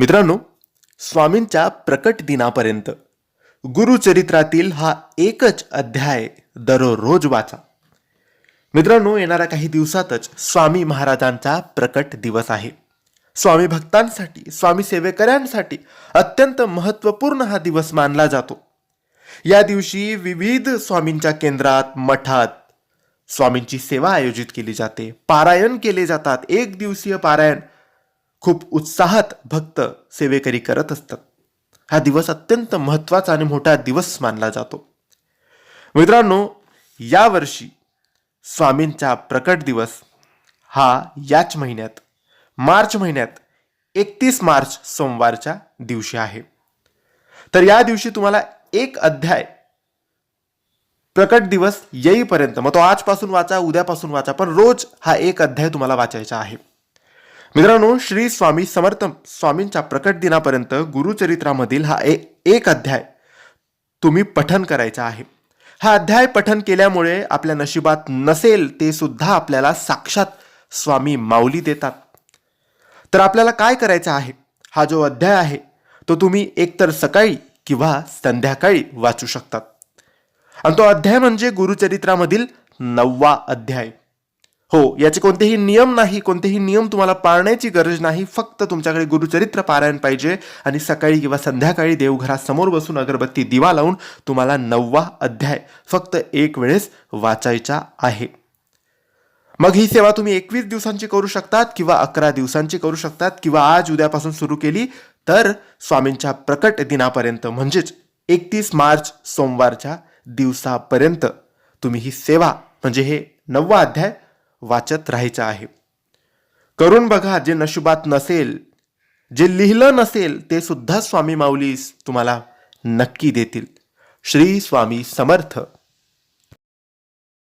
मित्रांनो स्वामींच्या प्रकट दिनापर्यंत गुरुचरित्रातील हा एकच अध्याय दररोज वाचा. मित्रांनो येणाऱ्या काही दिवसातच स्वामी महाराजांचा प्रकट दिवस आहे. स्वामी भक्तांसाठी स्वामी सेवेकऱ्यांसाठी अत्यंत महत्त्वपूर्ण हा दिवस मानला जातो. या दिवशी विविध स्वामींच्या केंद्रात मठात स्वामींची सेवा आयोजित केली जाते. पारायण केले जातात. एक दिवसीय पारायण खूप उत्साहात भक्त सेवेकरी करत असतात. हा दिवस अत्यंत महत्त्वाचा आणि मोठा दिवस मानला जातो. मित्रांनो यावर्षी स्वामींचा प्रकट दिवस हा याच महिन्यात मार्च महिन्यात एकतीस मार्च सोमवारच्या दिवशी आहे. तर या दिवशी तुम्हाला एक अध्याय प्रकट दिवस येईपर्यंत मग तो आजपासून वाचा उद्यापासून वाचा पण रोज हा एक अध्याय तुम्हाला वाचायचा आहे. मित्रांनो श्री स्वामी समर्थ स्वामींच्या प्रकट दिनापर्यंत गुरुचरित्रामधील हा ए- एक अध्याय तुम्ही पठन करायचा आहे. हा अध्याय पठन केल्यामुळे आपल्या नशिबात नसेल ते सुद्धा आपल्याला साक्षात स्वामी माऊली देतात. तर आपल्याला काय करायचं आहे? हा जो अध्याय आहे तो तुम्ही एकतर सकाळी किंवा संध्याकाळी वाचू शकतात. आणि तो अध्याय म्हणजे गुरुचरित्रामधील नववा अध्याय. हो याचे कोणतेही नियम नाही कोणतेही नियम तुम्हाला पाळण्याची गरज नाही. फक्त तुमच्याकडे गुरुचरित्र पारायण पाहिजे आणि सकाळी किंवा संध्याकाळी देवघरासमोर बसून अगरबत्ती दिवा लावून तुम्हाला नववा अध्याय फक्त एक वेळेस वाचायचा आहे. मग ही सेवा तुम्ही एकवीस दिवसांची करू शकतात किंवा अकरा दिवसांची करू शकतात किंवा आज उद्यापासून सुरू केली तर स्वामींच्या प्रकट दिनापर्यंत म्हणजेच एकतीस मार्च सोमवारच्या दिवसापर्यंत तुम्ही ही सेवा म्हणजे हे नववा अध्याय वाचत राहायचं आहे. करून बघा जे नशिबात नसेल जे लिहिलं नसेल ते सुद्धा स्वामी माऊलीस तुम्हाला नक्की देतील. श्री स्वामी समर्थ.